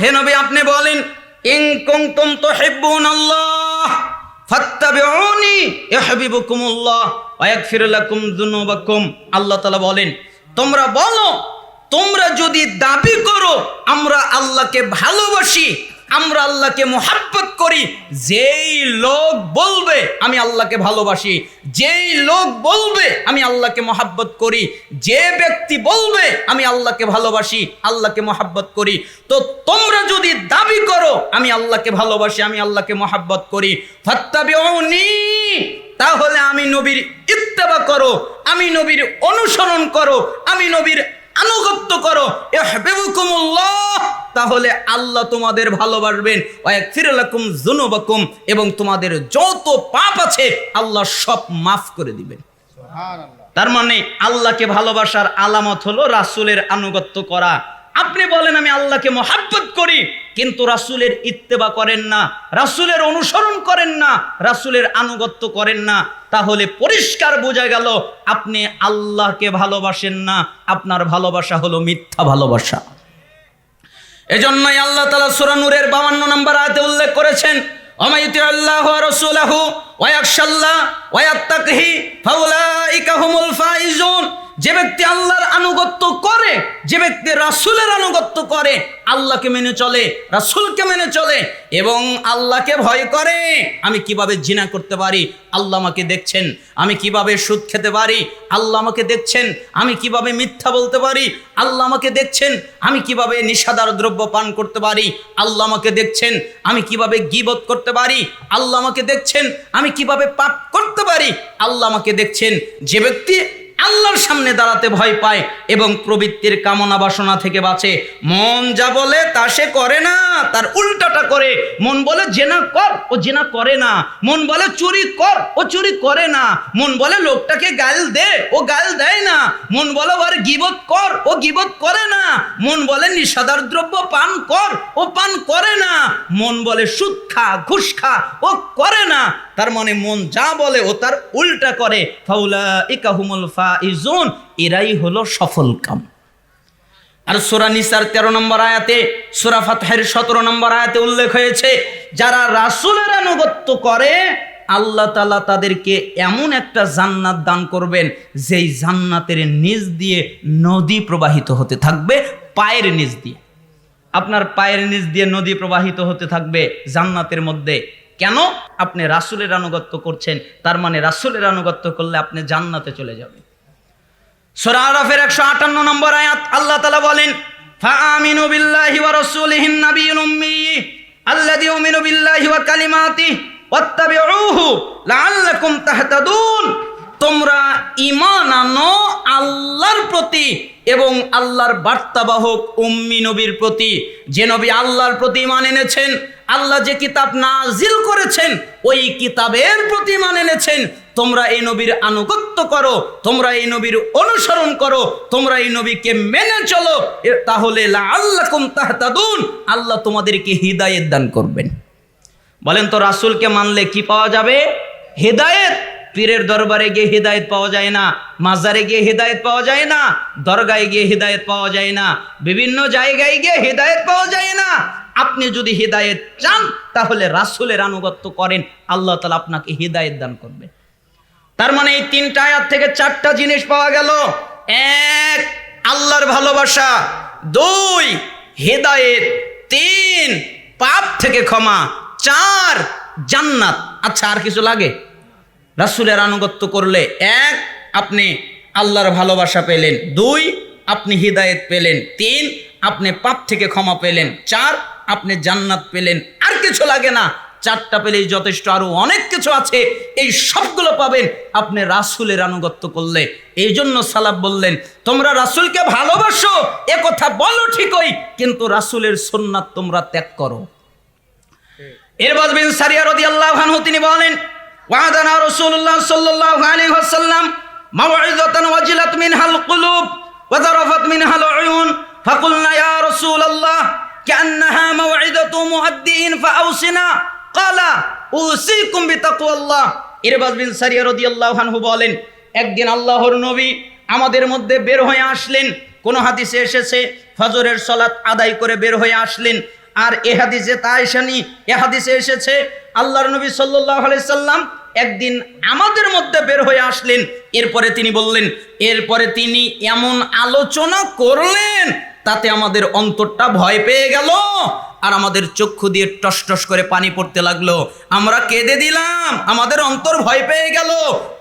হে নবী, আপনি বলেন ইং কং তুম তো হেব্বুন আল্লাহ, ফাত্তাবিউনি ইউহিব্বুকুমুল্লাহ ওয়া ইয়াগফির লাকুম যুনুবাকুম। আল্লাহ তাআলা বলেন, তোমরা বলো, তোমরা যদি দাবি করো, আমরা আল্লাহকে ভালোবাসি আমরা আল্লাহকে মোহাব্বত করি, যেই লোক বলবে, আমি আল্লাহকে ভালোবাসি। যেই লোক বলবে, আমি আল্লাহকে মোহাব্বত করি। যে ব্যক্তি বলবে, আমি আল্লাহকে ভালোবাসি, আল্লাহকে মোহাব্বত করি। তো তোমরা যদি দাবি করো, আমি আল্লাহকে ভালোবাসি, আমি আল্লাহকে মোহাব্বত করি। ফাত্তাবিউনি, তাহলে আমি নবীর ইত্তেবা করো, আমি নবীর অনুসরণ করো, আমি নবীর আনুগত্য করো। ইহবিবুকুমুল্লাহ তাহলে আল্লাহ তোমাদের ভালোবাসবেন। ওয়াকফিরলাকুম যুনুবাকুম এবং তোমাদের যত পাপ আছে আল্লাহ সব মাফ করে দিবেন। তার মানে আল্লাহকে ভালোবাসার আলামত হলো রাসূলের আনুগত্য করা। আপনি বলেন আমি আল্লাহকে মহাব্বত করি। কিন্তু রাসূলের ইত্তেবা করেন না রাসূলের অনুসরণ করেন না রাসূলের আনুগত্য করেন না। তাহলে পরিষ্কার বোঝা গেল আপনি আল্লাহকে ভালোবাসেন না। আপনার ভালোবাসা হলো মিথ্যা ভালোবাসা। এজন্যই আল্লাহ তালা সুরানুরের বাবান্ন নম্বর আয়তে উল্লেখ করেছেন অমাইতি আল্লাহ রসুলাহু যে ব্যক্তি আল্লাহর আনুগত্য করে, যে ব্যক্তি রাসূলের আনুগত্য করে, আল্লাহকে মেনে চলে, রাসুলকে মেনে চলে এবং আল্লাহকে ভয় করে, আমি কীভাবে জিনা করতে পারি? আল্লাহ আমাকে দেখছেন, আমি কীভাবে সুদ খেতে পারি? আল্লাহ আমাকে দেখছেন, আমি কীভাবে মিথ্যা বলতে পারি? আল্লাহ আমাকে দেখছেন, আমি কীভাবে নিষাদার দ্রব্য পান করতে পারি? আল্লাহ আমাকে দেখছেন, আমি কীভাবে গিবত করতে পারি? আল্লাহ আমাকে দেখছেন, আমি কীভাবে পাপ করতে পারি? আল্লাহ আমাকে দেখছেন। যে ব্যক্তি আল্লাহর সামনে দাঁড়াতে ভয় পায় এবং প্রবৃত্তির কামনা বাসনা থেকে বাঁচে, মন যা বলে তা সে করে না, তার উল্টাটা করে। মন বলে, জেনা কর। ও জেনা করে না। মন বলে, চুরি কর। ও চুরি করে না। মন বলে, লোকটাকে গাল দে। ও গাল দেয় না। মন বলে, ওর গিবত কর। ও গিবত করে না। মন বলে, নিষাদার দ্রব্য পান কর। ও পান করে না। মন বলে, সুদ খা, ঘুষ খা। ও করে না। তার মনে মন যা বলে ও তার উল্টা করে ফাউলা ইকাহুমুল ফাইজুন, এরাই হলো সফল কাম। আর সোরা নিসার তেরো নম্বর আয়াতে, সোরা ফাতহের সতেরো নম্বর আয়াতে উল্লেখ হয়েছে, যারা রাসূলের আনুগত্য করে, আল্লাহ তালা তাদেরকে এমন একটা জান্নাত দান করবেন, যেই জান্নাতের নিচ দিয়ে নদী প্রবাহিত হতে থাকবে, পায়ের নিচ দিয়ে। আপনার পায়ের নিচ দিয়ে নদী প্রবাহিত হতে থাকবে জান্নাতের মধ্যে। কেন? আপনি রাসূলের আনুগত্য করছেন, তার মানে রাসূলের আনুগত্য করলে আপনি জান্নাতে চলে যাবেন। সূরা আরাফের 158 নম্বর আয়াত, আল্লাহ তালা বলেন ওয়া রাসূলিহিন নাবিয়্যুল উম্মি আল্লাযী ইউমিনু বিল্লাহি ওয়া কালিমাতিহি ওয়াত্তাবিউহু লাআল্লাকুম তাহতাদুন। তোমরা ঈমান আনো আল্লাহর প্রতি এবং আল্লাহর বার্তাবাহক উম্মি নবীর প্রতি। যে নবী আল্লাহর প্রতি ঈমান এনেছেন আল্লাহ যে কিতাব নাজিল করেছেন, ওই কিতাবের প্রতি ঈমান এনেছেন। তোমরা এই নবীর আনুগত্য করো, তোমরা এই নবীর অনুসরণ করো, তোমরা এই নবীকে মেনে চলো। তাহলে আল্লাকুম তাহতাদুন, আল্লাহ তোমাদেরকে হিদায়েত দান করবেন। বলেন তো, রাসূলকে মানলে কি পাওয়া যাবে? হেদায়েত। পীরের দরবারে গিয়ে হেদায়েত পাওয়া যায় না, মাজারে গিয়ে হেদায়েত পাওয়া যায় না, দরগায় গিয়ে হেদায়েত পাওয়া যায় না, বিভিন্ন জায়গায় গিয়ে হেদায়েত পাওয়া যায় না। আপনি যদি হেদায়েত চান, তাহলে রাসূলের আনুগত্য করেন। আল্লাহ তাআলা আপনাকে হেদায়েত দান করবে। তার মানে এই তিনটা আয়াত থেকে চারটা জিনিস পাওয়া গেল। এক, আল্লাহর ভালোবাসা। দুই, হেদায়েত। তিন, পাপ থেকে ক্ষমা। চার, জান্নাত। আচ্ছা আর কিছু লাগে? রাসূলের আনুগত্য করলে এক, আপনি আল্লাহর ভালোবাসা পেলেন। দুই, আপনি হৃদায়ত পেলেন। তিন, আপনি পাপ থেকে ক্ষমা পেলেন। চার আপনি জান্নাত পেলেন। আর কিছু লাগে না। চারটা পেলেই যথেষ্ট। আরও অনেক কিছু আছে। এই সবগুলো পাবেন। আপনি রাসূলের আনুগত্য করলে। এই জন্য সালাব বললেন, তোমরা রাসূলকে ভালোবাসো, এ কথা বলো ঠিকই, কিন্তু রাসূলের সুন্নাত তোমরা ত্যাগ করো। এরবাজ বিন সারিয়া রাদিয়াল্লাহু আনহু তিনি বলেন, ওয়াদানা রাসূলুল্লাহ সাল্লাল্লাহু আলাইহি ওয়াসাল্লাম মাওইযাতান ওয়াজিলাত মিনহাল কুলুব, ওয়া যারাফাত মিনহাল উয়ুন, ফাকুলনা ইয়া রাসূলাল্লাহ কান্নাহা মাওইদাতু মুআদ্দিন ফাআউসিনা ক্বালা উসিকুম বিতাকওয়াল্লাহ ইরবাজ বিন সারিয়া রাদিয়াল্লাহু আনহু বলেন, একদিন আল্লাহর নবী আমাদের মধ্যে বের হয়ে আসলেন। কোন হাদিসে এসেছে, ফজরের সলাত আদায় করে বের হয়ে আসলেন। আর এ হাদিসে তা এসানি এ হাদিসে এসেছে, আল্লাহর নবী সাল্লাহ সাল্লাম একদিন আমাদের মধ্যে বের হয়ে আসলেন। এরপরে তিনি বললেন, এরপরে তিনি এমন আলোচনা করলেন তাতে আমাদের অন্তরটা ভয় পেয়ে গেল আর আমাদের চক্ষু দিয়ে টস টস করে পানি পড়তে লাগল। আমরা কেঁদে দিলাম, আমাদের অন্তর ভয় পেয়ে গেল।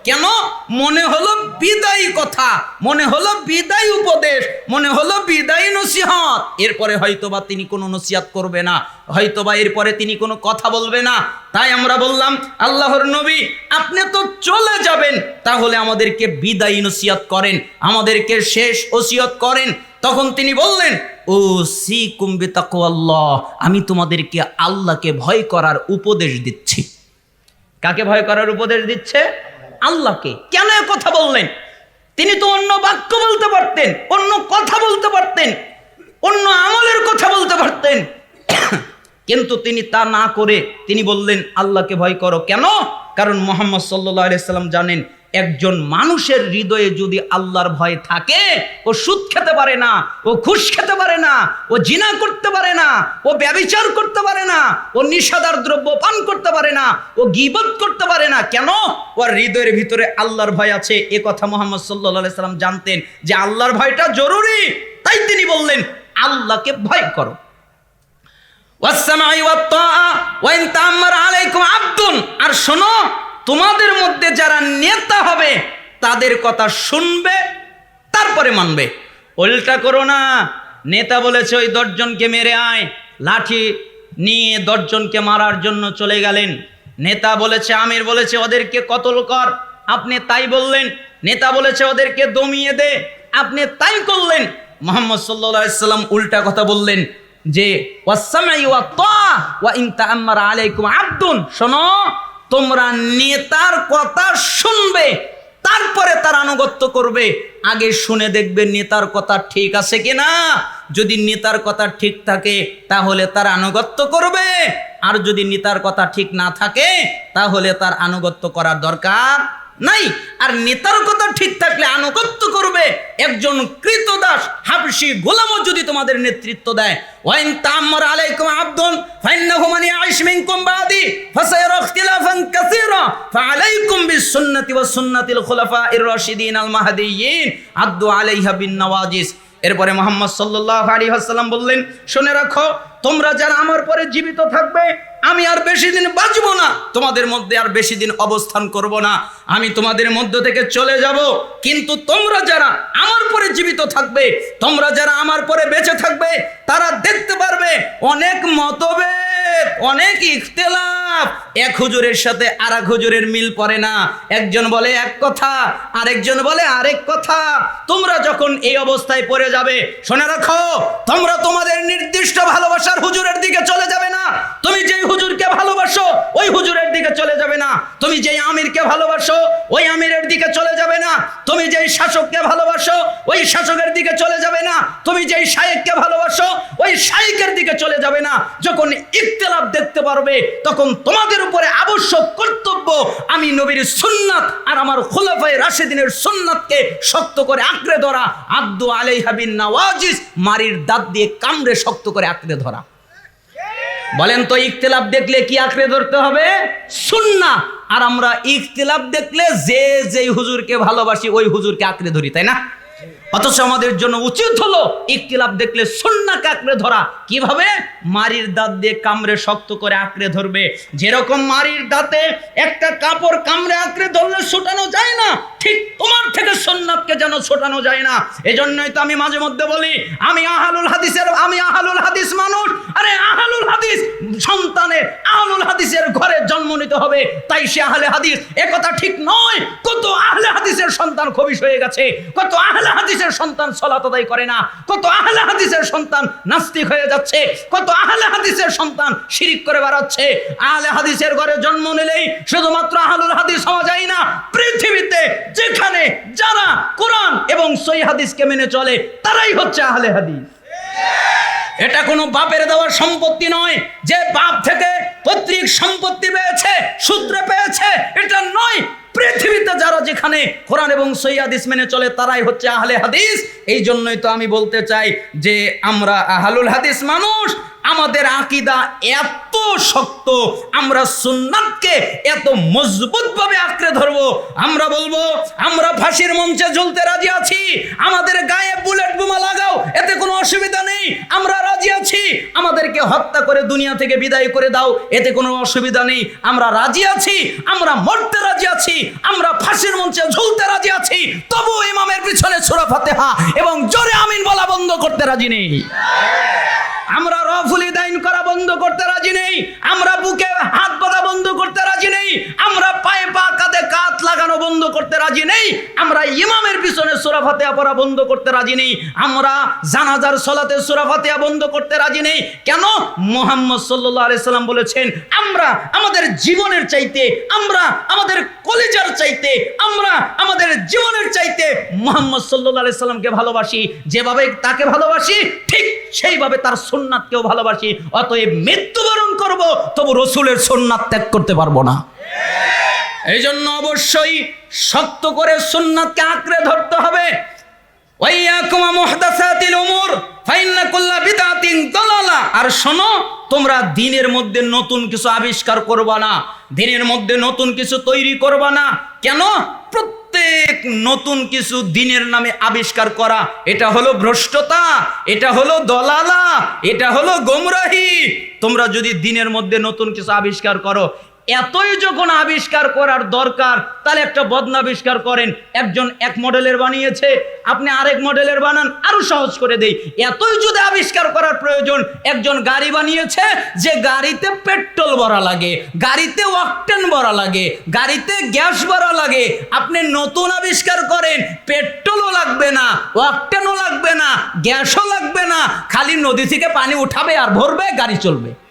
কেন? মনে হলো বিদায়ী কথা, মনে হলো বিদায়ী উপদেশ, মনে হলো বিদায়ী নসিহত। এরপরে হয়তোবা তিনি কোনো নসিহত করবে না, হয়তোবা এরপরে তিনি কোনো কথা বলবে না। তাই আমরা বললাম, আল্লাহর নবী, আপনি তো চলে যাবেন, তাহলে আমাদেরকে বিদায়ী নসিহত করেন, আমাদেরকে শেষ ওসিয়ত করেন। তখন তিনি বললেন ও সি কুম্বি আল্লাহ আমি তোমাদেরকে আল্লাহকে ভয় করার উপদেশ দিচ্ছি। কাকে ভয় করার উপদেশ দিচ্ছে? আল্লাহকে। কেন কথা বললেন? তিনি তো অন্য বাক্য বলতে পারতেন, অন্য কথা বলতে পারতেন, অন্য আমলের কথা বলতে পারতেন। কিন্তু তিনি তা না করে তিনি বললেন, আল্লাহকে ভয় করো কেন? কারণ মোহাম্মদ সাল্লাহ সাল্লাম জানেন একজন মানুষের হৃদয়ে যদি আল্লাহর ভয় থাকে, ও সুদ খেতে পারে না, ও ঘুষ খেতে পারে না, ও জিনা করতে পারে না, ও ব্যবিচার করতে পারে না, ও নিষাদার দ্রব্য পান করতে পারে না, ও গিবত করতে পারে না, কেন? ওর হৃদয়ের ভিতরে আল্লাহর ভয় আছে। এ কথা মোহাম্মদ সাল্লাহ সাল্লাম জানতেন যে আল্লাহর ভয়টা জরুরি। তাই তিনি বললেন, আল্লাহকে ভয় করো। আর শোনো তোমাদের মধ্যে যারা নেতা হবে, তাদের কথা শুনবে, তারপরে মানবে। উল্টা করো না। নেতা বলেছে, ওই দশজনকে মেরে আয়। লাঠি নিয়ে দশজনকে মারার জন্য চলে গেলেন। নেতা বলেছে, আমির বলেছে, ওদেরকে কতল কর। আপনি তাই বললেন। নেতা বলেছে, ওদেরকে দমিয়ে দে। আপনি তাই করলেন। মোহাম্মদ সাল্লাম উল্টা কথা বললেন যে ওয়া তা ওয়া আলাইকুম আবদুন। শোনো তোমরা নেতার কথা শুনবে, তারপরে তার আনুগত্য করবে। আগে শুনে দেখবে নেতার কথা ঠিক আছে কিনা। যদি নেতার কথা ঠিক থাকে, তাহলে তার আনুগত্য করবে। আর যদি নেতার কথা ঠিক না থাকে, তাহলে তার আনুগত্য করার দরকার নাই। আর নেতার কথা ঠিক থাকলে আনুগত্য করবে। একজন কৃতদাস হাবশি গোলামও যদি তোমাদের নেতৃত্ব দেয়, ওয়াইন তাম্মার আলাইকুম আব্দুন, ফাইন্নাহু মান ইয়াইশ সুন্নাতিল খুলাফাইর রাশিদিন আল মাহদিয়িন আদ্দু আলাইহা বিন নওয়াজিস। এরপরে মোহাম্মদ সাল্লাহ আলী হাসাল্লাম বললেন, শুনে রাখো, তোমরা যারা আমার পরে জীবিত থাকবে, আমি আর বেশি দিন বাঁচবো না। তোমাদের মধ্যে আর বেশি দিন অবস্থান করব না। আমি তোমাদের মধ্য থেকে চলে যাব। কিন্তু তোমরা যারা আমার পরে জীবিত থাকবে, তোমরা যারা আমার পরে বেঁচে থাকবে, তারা দেখতে পারবে, অনেক মতভেদ অনেক ইখতেলাফ। এক হুজুরের সাথে আর এক হুজুরের মিল পড়ে না। একজন বলে এক কথা, আরেকজন বলে আরেক কথা। তোমরা যখন এই অবস্থায় পড়ে যাবে, শুনে রাখো, তোমরা তোমাদের নির্দিষ্ট ভালোবাসার হুজুরের দিকে চলে যাবে না। তুমি যেই হুজুরকে ভালোবাসো, ওই হুজুরের দিকে চলে যাবে না। তুমি যেই আমিরকে ভালোবাসো, ওই আমিরের দিকে চলে যাবে না। তুমি যেই শাসককে ভালোবাসো, ওই শাসকের দিকে চলে যাবে না। তুমি যেই শায়েককে ভালোবাসো, ওই শায়েকের দিকে চলে যাবে না। যখন ইখতিলাফ দেখতে পারবে, তখন তোমাদের উপরে আবশ্যক কর্তব্য আমি নবীর সুন্নাত আর আমার খোলাফায়ে রাশেদিনের সুন্নাতকে শক্ত করে আঁকড়ে ধরা। আব্দু আলাইহা বিন নওয়াজিস মারির দাঁত দিয়ে কামড়ে শক্ত করে আঁকড়ে ধরা। বলেন তো, ইখতিলাফ দেখলে কি আঁকড়ে ধরতে হবে? সুন্না আর আমরা ইখতিলাফ দেখলে যে যেই হুজুরকে ভালোবাসি, ওই হুজুরকে আঁকড়ে ধরি, তাই না? অথচ আমাদের জন্য উচিত হলো ইকতিলাফ দেখলে সন্নাকে আঁকড়ে ধরা। কীভাবে? মারির দাঁত দিয়ে কামড়ে শক্ত করে আঁকড়ে ধরবে। যেরকম মারির দাঁতে একটা কাপড় কামড়ে আঁকড়ে ধরলে ছোটানো যায় না, ঠিক সুন্নাতকে যেন ছোটানো যায় না। এজন্যই তো আমি মাঝে মধ্যে বলি, আমি আহালুল হাদিসের, আমি আহালুল হাদিস মানুষ। আরে, আহালুল হাদিস সন্তানের আহলুল হাদিসের ঘরে জন্ম নিতে হবে। তাই সে আহলে হাদিস, এ কথা ঠিক নয়। কত আহলে হাদিসের সন্তান খবিশ হয়ে গেছে। কত আহলে হাদিসের সন্তান সলাত আদায় করে না। কত আহলে হাদিসের সন্তান নাস্তিক হয়ে যাচ্ছে। কত আহলে হাদিসের সন্তান শিরিক করে বেড়াচ্ছে। আহলে হাদিসের ঘরে জন্ম নিলেই শুধুমাত্র আহলুল হাদিস হওয়া যায় না। পৃথিবীতে যেখানে যারা কোরআন এবং সই হাদিসকে মেনে চলে, তারাই হচ্ছে আহলে হাদিস। এটা কোনো বাপের দেওয়ার সম্পত্তি নয়। যে বাপ থেকে পৈতৃক সম্পত্তি পেয়েছে সূত্রে পেয়েছে, এটা নয়। পৃথিবীতে যারা যেখানে কোরআন এবং সৈয়াদিস মেনে চলে, তারাই হচ্ছে আহলে হাদিস। এই জন্যই তো আমি বলতে চাই যে আমরা আহলুল হাদিস মানুষ আমাদের আকিদা এত শক্ত, আমরা সুন্নাতকে এত মজবুত ভাবে আঁকড়ে ধরবো। আমরা বলব, আমরা ফাঁসির মঞ্চে ঝুলতে রাজি আছি, আমাদের গায়ে বুলেট বোমা লাগাও, এতে কোনো অসুবিধা নেই, আমরা রাজি আছি। আমাদেরকে হত্যা করে দুনিয়া থেকে বিদায় করে দাও, এতে কোনো অসুবিধা নেই, আমরা রাজি আছি, আমরা মরতে রাজি আছি, আমরা ফাঁসির মঞ্চে ঝুলতে রাজি আছি। তবু ইমামের পিছনে সুরা ফাতেহা এবং জোরে আমিন বলা বন্ধ করতে রাজি নেই। আমরা রফুলি দাইন করা বন্ধ করতে রাজি নেই। আমরা বুকে হাত বাঁধা বন্ধ করতে রাজি নেই। আমরা পায়ে পা কাঁধে কাত লাগানো বন্ধ করতে রাজি নেই। আমরা ইমামের পিছনে সুরা ফাতেহা পড়া বন্ধ করতে রাজি নেই। আমরা জানাজার সলাতে সুরা ফাতেহা বন্ধ করতে রাজি নেই। কেন? মোহাম্মদ সাল্লাল্লাহু আলাইহি সাল্লাম বলেছেন, আমরা আমাদের জীবনের চাইতে, আমরা আমাদের কলেজার চাইতে, আমরা আমাদের জীবনের চাইতে মোহাম্মদ সাল্লাল্লাহু আলাইহি সাল্লামকে ভালোবাসি। যেভাবে তাকে ভালোবাসি, ঠিক সেইভাবে তার সুন্নাতকেও ভালোবাসি, অতএব মৃত্যুবরণ করব, তবু রসুলের সুন্নাত ত্যাগ করতে পারব না। এই জন্য অবশ্যই শক্ত করে সুন্নাতকে আঁকড়ে ধরতে হবে। আর শোনো, তোমরা দিনের মধ্যে নতুন কিছু আবিষ্কার করবা না, দিনের মধ্যে নতুন কিছু তৈরি করবা না। কেন? প্রত্যেক নতুন কিছু দিনের নামে আবিষ্কার করা। এটা হলো ভ্রষ্টতা, এটা হলো দলালা, এটা হলো গোমরাহি। তোমরা যদি দিনের মধ্যে নতুন কিছু আবিষ্কার করো এতই যখন আবিষ্কার করার দরকার, তাহলে একটা বদনা আবিষ্কার করেন। একজন এক মডেলের বানিয়েছে, আপনি আরেক মডেলের বানান, আরও সহজ করে দেই। এতই যদি আবিষ্কার করার প্রয়োজন, একজন গাড়ি বানিয়েছে, যে গাড়িতে পেট্রোল ভরা লাগে, গাড়িতে অকটেন ভরা লাগে, গাড়িতে গ্যাস ভরা লাগে, আপনি নতুন আবিষ্কার করেন, পেট্রোলও লাগবে না, অকটেনও লাগবে না, গ্যাসও লাগবে না, খালি নদী থেকে পানি উঠাবে আর ভরবে, গাড়ি চলবে।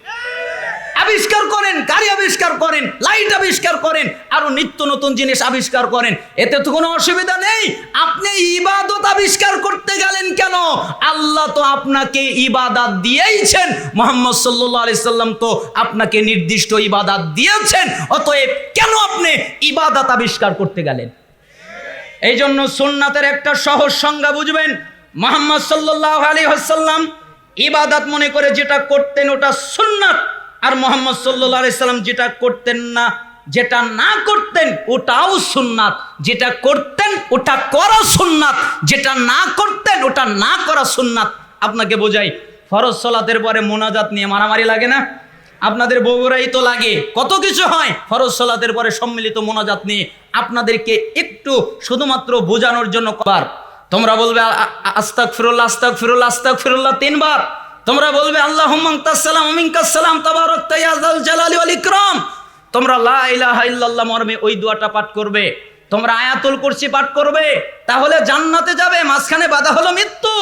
আবিষ্কার করেন, গাড়ি আবিষ্কার করেন লাইট আবিষ্কার করেন, আরও নিত্য নতুন জিনিস আবিষ্কার করেন। এতে তো কোনো অসুবিধা নেই। আপনি ইবাদত আবিষ্কার করতে গেলেন কেন? আল্লাহ তো আপনাকে ইবাদাত দিয়েইছেন। মোহাম্মদ সাল্লাহ সাল্লাম তো আপনাকে নির্দিষ্ট ইবাদাত দিয়েছেন। অতএব কেন আপনি ইবাদাত আবিষ্কার করতে গেলেন? এই জন্য সুন্নাতের একটা সহজ সংজ্ঞা বুঝবেন। মোহাম্মদ সাল্লাহ আলী হাসাল্লাম ইবাদাত মনে করে যেটা করতেন ওটা সুন্নাত। আর মোহাম্মদ সাল্লাম যেটা করতেন না, যেটা না করতেন, ওটাও সুন্নাত। যেটা করতেন, ওটা করা সুন্নাত। যেটা না করতেন, ওটা না করা সুন্নাত। আপনাকে বোঝাই, ফরজ সলাতের পরে মোনাজাত নিয়ে মারামারি লাগে না? আপনাদের বগুড়াই তো লাগে, কত কিছু হয়, ফরজ সলাতের পরে সম্মিলিত মোনাজাত নিয়ে আপনাদেরকে একটু শুধুমাত্র বোঝানোর জন্য কবার। তোমরা বলবে আস্তাক ফিরুল্লাহ আস্তাক ফিরুল্লাহ আস্তাক ফিরুল্লাহ তিনবার। তোমরা বলবে আল্লাহ সালাম ইকরাম। তোমরা মর্মে ওই দোয়াটা পাঠ করবে। তোমরা আয়াতুল কুরসি পাঠ করবে। তাহলে জান্নাতে যাবে, মাঝখানে বাধা হলো মৃত্যু।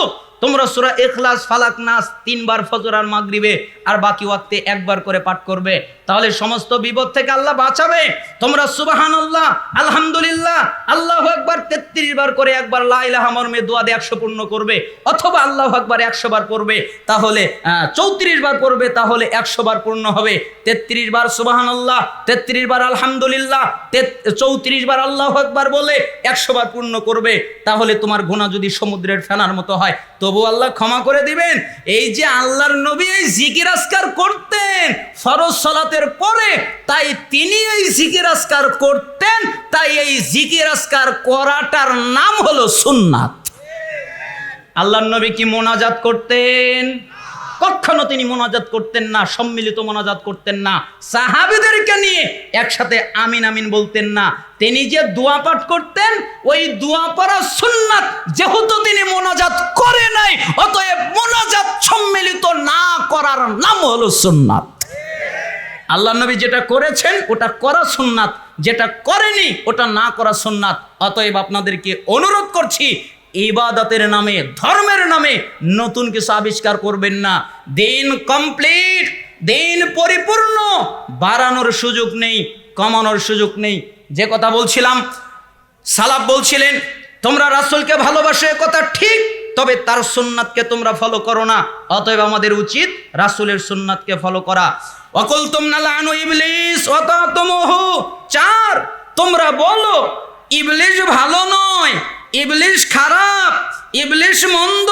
তোমরা সুরা এখলাস ফালাক, নাস তিনবার ফজর আর মাগরিবে, আর বাকি ওয়াক্তে একবার করে পাঠ করবে। তাহলে সমস্ত বিপদ থেকে আল্লাহ বাঁচাবে। তোমরা সুবাহান আল্লাহ আলহামদুলিল্লাহ, আল্লাহ একবার তেত্রিশ বার করে একবার লাইলাহা মর্মে দোয়া দিয়ে একশো পূর্ণ করবে, অথবা আল্লাহ একবার একশো বার করবে, তাহলে চৌত্রিশ বার করবে, তাহলে একশো বার পূর্ণ হবে। তেত্রিশ বার সুবাহান আল্লাহ তেত্রিশ বার আলহামদুলিল্লাহ চৌত্রিশ বার আল্লাহ একবার বলে একশো বার পূর্ণ করবে। তাহলে তোমার গুণা যদি সমুদ্রের ফেনার মতো হয় তবু আল্লাহ ক্ষমা করে দিবেন। এই যে আল্লাহর নবী এই জিকির আসকার করতেন, ফরজ সলাতের পরে তাই তিনি এই জিকির আসকার করতেন, তাই এই জিকির আসকার করাটার নাম হলো সুন্নাত। আল্লাহর নবী কি মোনাজাত করতেন? কখনো তিনি মোনাজাত করতেন না, সম্মিলিত মোনাজাত করতেন না। সাহাবিদেরকে নিয়ে একসাথে আমিন আমিন বলতেন না। তিনি যে দোয়া পাঠ করতেন, ওই দোয়া পড়া সুন্নাত যেহেতু তিনি মোনাজাত করে নাই, অতএব মোনাজাত সম্মিলিত না করার নাম হলো সুন্নাত। আল্লাহ নবী যেটা করেছেন, ওটা করা সুন্নাত। যেটা করেনি, ওটা না করা সুন্নাত। অতএব আপনাদেরকে অনুরোধ করছি, ইবাদতের নামে, ধর্মের নামে নতুন কিছু আবিষ্কার করবেন না। দিন কমপ্লিট, দিন পরিপূর্ণ, বাড়ানোর সুযোগ নেই, কমানোর সুযোগ নেই। যে কথা বলছিলাম সালাব বলছিলেন, তোমরা রাসুলকে ভালোবাসো কথা ঠিক, তবে তার সুন্নাতকে তোমরা ফলো করো না। অতএব আমাদের উচিত রাসুলের সুন্নাতকে ফলো করা। অকল তোমরা লানু ইবলিস অতমহ চার, তোমরা বলো, ইবলিস ভালো নয় ইবলিশ খারাপ ইবলিশ মন্দ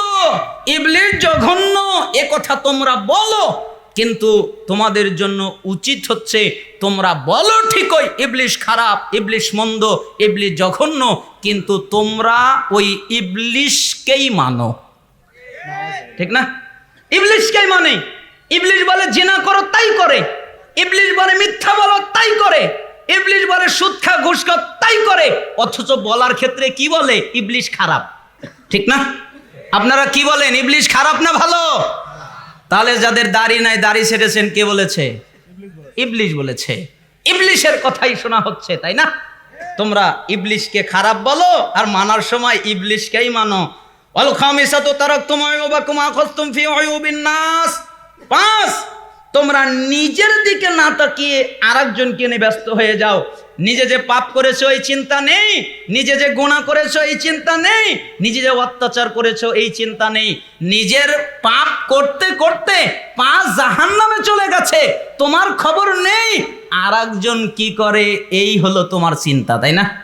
ইবলিশ জঘন্য, এ কথা তোমরা বলো। কিন্তু তোমাদের জন্য উচিত হচ্ছে, তোমরা বলো ঠিকই ইবলিশ খারাপ ইবলিশ মন্দ ইবলিশ জঘন্য, কিন্তু তোমরা ওই ইবলিশকেই মানো। ঠিক না? ইবলিশকেই মানে? ইবলিশ বলে জেনা করো, তাই করে। ইবলিশ বলে মিথ্যা বলো, তাই করে। ইবলিশ বলে সুদ খা ঘুষ খা তাই করে। অথচ বলার ক্ষেত্রে কি বলে? ইবলিশ খারাপ। ঠিক না? আপনারা কি বলেন, ইবলিশ খারাপ না ভালো? তাহলে যাদের দাড়ি নাই, দাড়ি ছেড়েছেন, কে বলেছে? ইবলিশ বলেছে। ইবলিশের কথাই শোনা হচ্ছে, তাই না? তোমরা ইবলিশকে খারাপ বলো, আর মানার সময় ইবলিশকেই মানো। অল খামিসাতু তারাকতুম আয়ুবাকুম আখাযতুম ফি আয়ুবিন নাস। পাঁচ তোমরা নিজের দিকে না তাকিয়ে আরেকজনকে নিয়ে ব্যস্ত হয়ে যাও। নিজে যে পাপ করেছ, এই চিন্তা নেই। নিজে যে গুণা করেছ, এই চিন্তা নেই। নিজে যে অত্যাচার করেছ, এই চিন্তা নেই। নিজের পাপ করতে করতে পা জাহান নামে চলে গেছে। তোমার খবর নেই। আরেকজন কি করে? এই হলো তোমার চিন্তা, তাই না?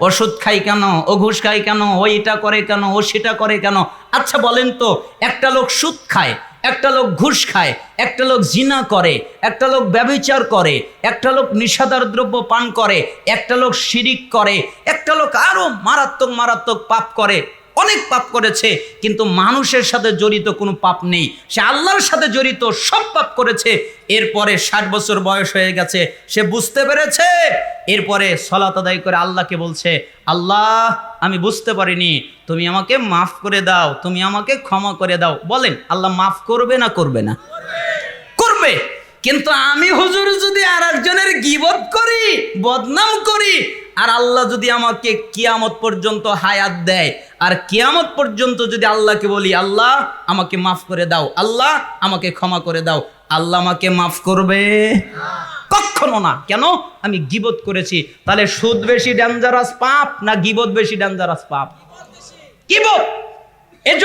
ওষুধ খাই কেন? ও ঘুষ খাই কেন? ও এটা করে কেন? ও সেটা করে কেন? আচ্ছা বলেন তো, একটা লোক সুদ খায়। একটা লোক ঘুষ খায়, একটা লোক জিনা করে, একটা লোক ব্যবিচার করে, একটা লোক নিষাদার দ্রব্য পান করে, একটা লোক শিরিক করে, একটা লোক আরও মারাত্মক মারাত্মক পাপ করে। অনেক পাপ করেছে, কিন্তু মানুষের সাথে জড়িত কোনো পাপ নেই। সে আল্লাহর সাথে জড়িত সব পাপ করেছে। এরপরে ষাট বছর বয়স হয়ে গেছে, সে বুঝতে পেরেছে। এরপরে সলাত আদায় করে আল্লাহকে বলছে, আল্লাহ, আমি বুঝতে পারিনি, তুমি আমাকে মাফ করে দাও, তুমি আমাকে ক্ষমা করে দাও। বলেন, আল্লাহ মাফ করবে না করবে না? করবে, কিন্তু আমি হুজুর যদি আর একজনের গিবত করি, বদনাম করি আর আল্লাহ যদি আমাকে কিয়ামত পর্যন্ত হায়াত দেয়, আর কিয়ামত পর্যন্ত যদি আল্লাহকে বলি, আল্লাহ, আমাকে মাফ করে দাও, আল্লাহ, আমাকে ক্ষমা করে দাও, আল্লাহ আমাকে মাফ করবে। কখনো না। কেন? আমি গিবত করেছি। তাহলে সুদ বেশি ডেঞ্জারাস পাপ, না গিবত বেশি ডেঞ্জারাস পাপ? গিবত! এজন্য